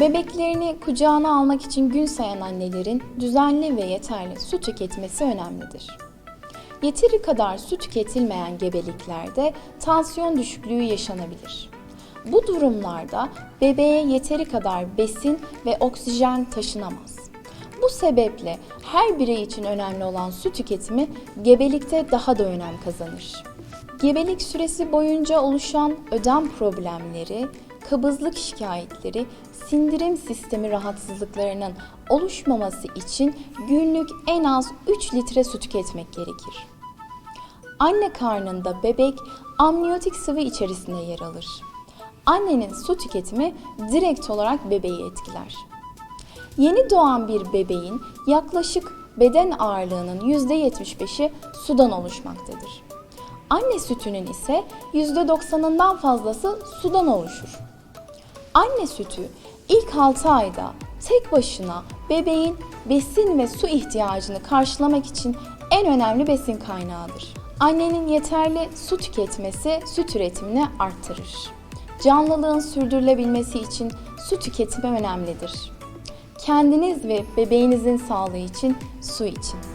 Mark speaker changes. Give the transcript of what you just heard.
Speaker 1: Bebeklerini kucağına almak için gün sayan annelerin düzenli ve yeterli su tüketmesi önemlidir. Yeteri kadar su tüketilmeyen gebeliklerde tansiyon düşüklüğü yaşanabilir. Bu durumlarda bebeğe yeteri kadar besin ve oksijen taşınamaz. Bu sebeple her birey için önemli olan su tüketimi gebelikte daha da önem kazanır. Gebelik süresi boyunca oluşan ödem problemleri, kabızlık şikayetleri, sindirim sistemi rahatsızlıklarının oluşmaması için günlük en az 3 litre su tüketmek gerekir. Anne karnında bebek amniyotik sıvı içerisinde yer alır. Annenin su tüketimi direkt olarak bebeği etkiler. Yeni doğan bir bebeğin yaklaşık beden ağırlığının %75'i sudan oluşmaktadır. Anne sütünün ise %90'ından fazlası sudan oluşur. Anne sütü ilk 6 ayda tek başına bebeğin besin ve su ihtiyacını karşılamak için en önemli besin kaynağıdır. Annenin yeterli su tüketmesi süt üretimini arttırır. Canlılığın sürdürülebilmesi için su tüketimi önemlidir. Kendiniz ve bebeğinizin sağlığı için su için.